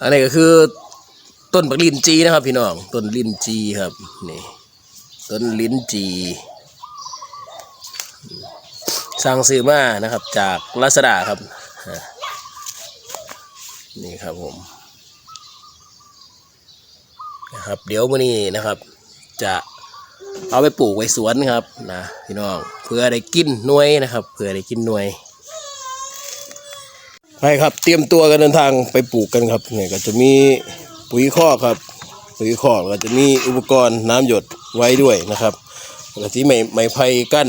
อันนี้ก็คือต้นบักลินจีนะครับ พี่น้องต้นลินจีครับนี่ต้นลิ้นจีสร้างซื้อมานะครับ จากลาซาด้าครับนี่ครับผมนะครับเดี๋ยวมื้อนี้นะครับ จะเอาไปปลูกไว้สวนครับนะพี่น้องเพื่อได้กินหน่วยนะครับ เพื่อได้กินหน่วย ไปครับ เตรียมตัวกันเดินทางไปปลูกกันครับเนี่ยก็จะมีปุ๋ยคอกครับ ปุ๋ยคอกก็จะมีอุปกรณ์น้ำหยดไว้ด้วยนะครับแล้วก็ที่ไม้ไม้ไผ่กั้น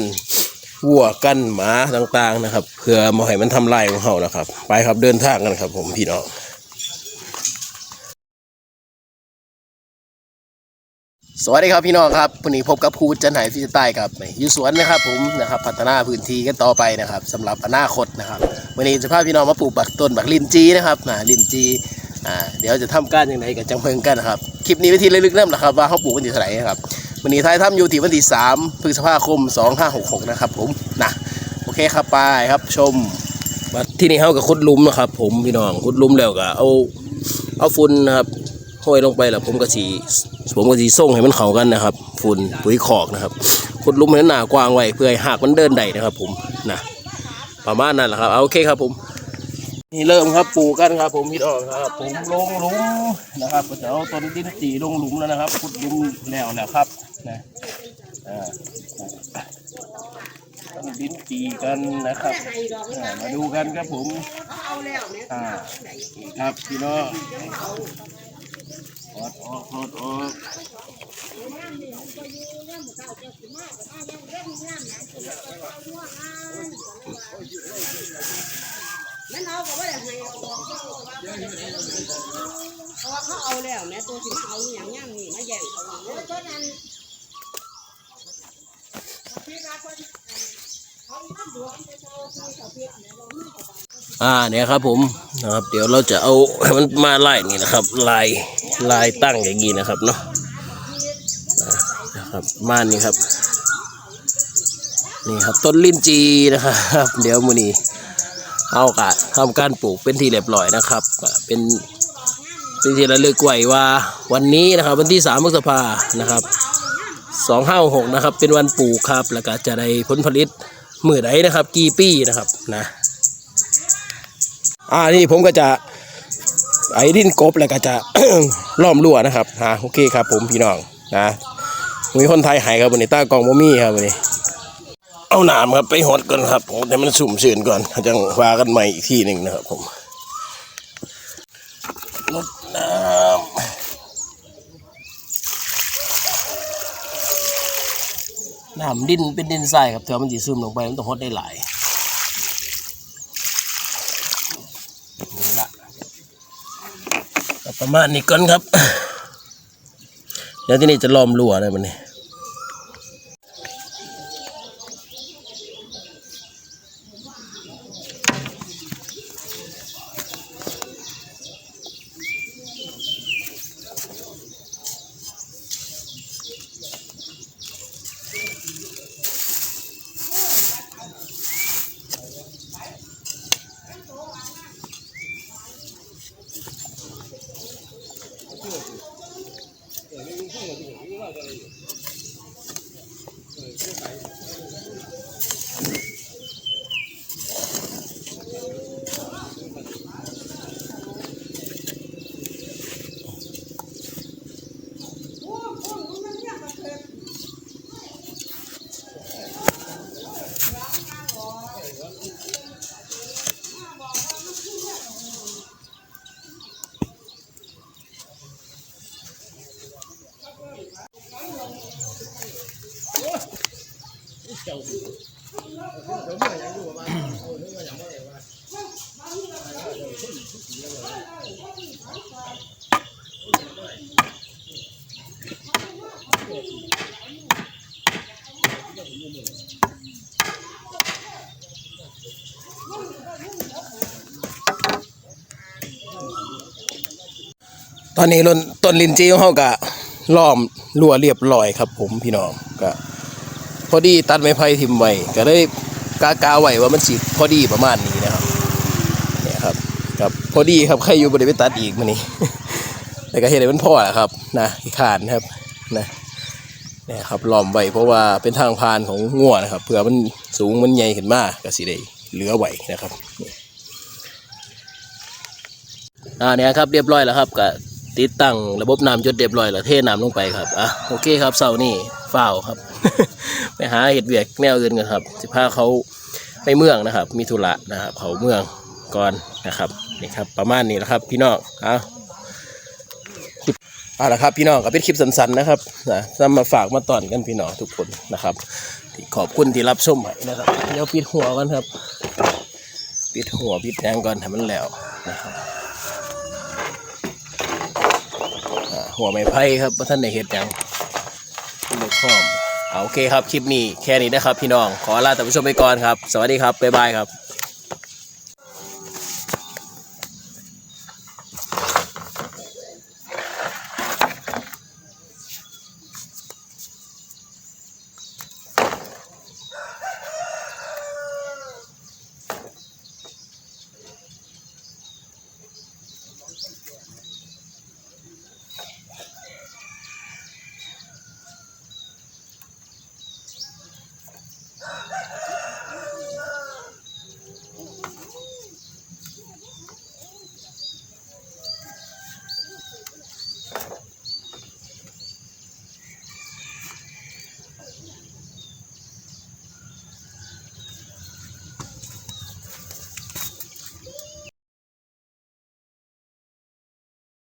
วัวกั้นหมาต่างๆนะครับ เพื่อมาให้มันทำลายของเขานะครับ ไปครับเดินทางกันครับ ผมพี่น้อง สวัสดีครับพี่น้องครับวันนี้พบกับครูจันไหฟิจิใต้ครับอยู่สวนนะครับผมนะครับพัฒนาพื้นที่กันต่อไปนะครับสำหรับอนาคตนะครับวันนี้จะพาพี่น้องมาปลูกบักต้นบักลินจีนะครับนะลินจีอ่าเดี๋ยวจะทำการยังไงกับจังเพิงกันนะครับคลิปนี้วิธีลึกๆเริ่มนะครับว่าเขาปลูกกันที่เท่าไหร่นะครับวันนี้ท้ายทำอยู่ที่วันที่3พฤษภาคม2566นะครับผมนะโอเคครับไปครับชมว่าที่นี่เขากับขุดลุมนะครับ ผมพี่น้องขุดลุมแล้วก็เอาเอาฝุ่นนะครับ ห้อยลงไปแล้วผมก็สีผมก็สีส่งให้มันเข้ากันนะครับ ฝุ่นปุ๋ยคอกนะครับขุดลุมให้มันหนากว้างไว้เพื่อให้หากมันเดินได้นะครับ ผมนะประมาณนั้นแหละครับเอาโอเคครับผมนี่เริ่มครับปลูกกันครับ ผมพี่น้องครับผมลงหลุมนะครับก็จะเอาต้นดินจีลงหลุมแล้วนะครับขุดหลุมแล้วนะครับนะอ่าปลูกต้นดินจีกันนะครับมาดูกันครับผมอ่าครับพี่น้อง อดออกอดออกมันเอาก็ว่าไรเอาบอกเพราะว่าเขาเอาแล้วแม่ตัวสิมาเอาอย่างย่างนี่มาแย่งเขาต้นนั้นอ่าเนี่ยครับผมนะครับ เดี๋ยวเราจะเอามันมาไล่นี่นะครับไลาย ลายตั้งอย่างนี้นะครับเนาะนะครับม่านนี่ครับ นี่ครับต้นลิ้นจีนะครับ เดี๋ยวมือนี้เอากะทำการปลูกเป็นที่เรียบร้อยนะครับ เป็นเป็นที่ระลึกไว้ว่าวันนี้นะครับ วันที่สามพฤษภานะครับสองห้าหกนะครับ เป็นวันปลูกครับ แล้วก็จะได้ผลผลิตมือใดนะครับ กี่ปีนะครับนะอ่านี่ผมก็จะ ไอ้ดินกบแล้วก็จะล้อมรั้วนะครับอ่าโอเคครับ ผมพี่น้องนะมีคนไทยหายครับวันนี้ตากองบ่มีครับวันนี้ เอาหนามครับไปหดก่อนครับผมแต่มันสุ่มเสื่นก่อนจังว่ากันใหม่อีกที่หนึ่งนะครับผมลดน้ำน้ำดินเป็นดินทรายครับเถอะมันจะซึมลงไปมันต้องหดได้หลาย นี่ละก็ ประมาณนี้ก่อนครับ เดี๋ยวที่นี่จะล้อมรั้วเลยมันนี่ 碰了就，个外边的有。对，先摆。 ตอนนี้ต้นต้นลินจีของเขาก็ล้อมรั้วเรียบร้อยครับ ผมพี่น้องก็พอดีตัดไม้ไผ่ทิมไว้ก็เลยกากาไว้ว่ามันสิพอดีประมาณนี้นะครับเนี่ยครับครับพอดีครับใครอยู่บริเวณตัดอีกมานี่แต่ก็เห็นเลยมันพ่อแหละครับนะขี้ขานครับนะเนี่ยครับล้อมไว้เพราะว่าเป็นทางผ่านของงัวนะครับเผื่อมันสูงมันใหญ่ขึ้นมากก็สิได้เหลือไหวนะครับอ่าเนี่ยครับเรียบร้อยแล้วครับก็ ติดตั้งระบบน้ำจดเรียบร้อยแล้วเทน้ำลงไปครับอะโอเคครับเสานี้ฝ้าวครับ ไปหาเห็ดเวียกแนวอื่นกันครับสิพาเขาไปเมืองนะครับ มีธุระนะครับเขาเมืองก่อนนะครับนี่ครับ ประมาณนี้แหละครับ พี่น้องเอาเอาละครับพี่น้องก็เป็นคลิปสั้นๆนะครับนะนำมาฝากมาตอนกันพี่น้องทุกคนนะครับขอบคุณที่รับชมให้นะครับเดี๋ยวปิดหัวกันครับ ปิดหัวปิดแดงก่อนให้มันแล้วนะครับอ่า หัวไม้ไผ่ครับว่าท่านในเห็ดอย่างเด็กข้อมเอาโอเคครับ คลิปนี้แค่นี้นะครับพี่น้อง ขอลาท่านผู้ชมไปก่อนครับ สวัสดีครับ บ๊ายบายครับ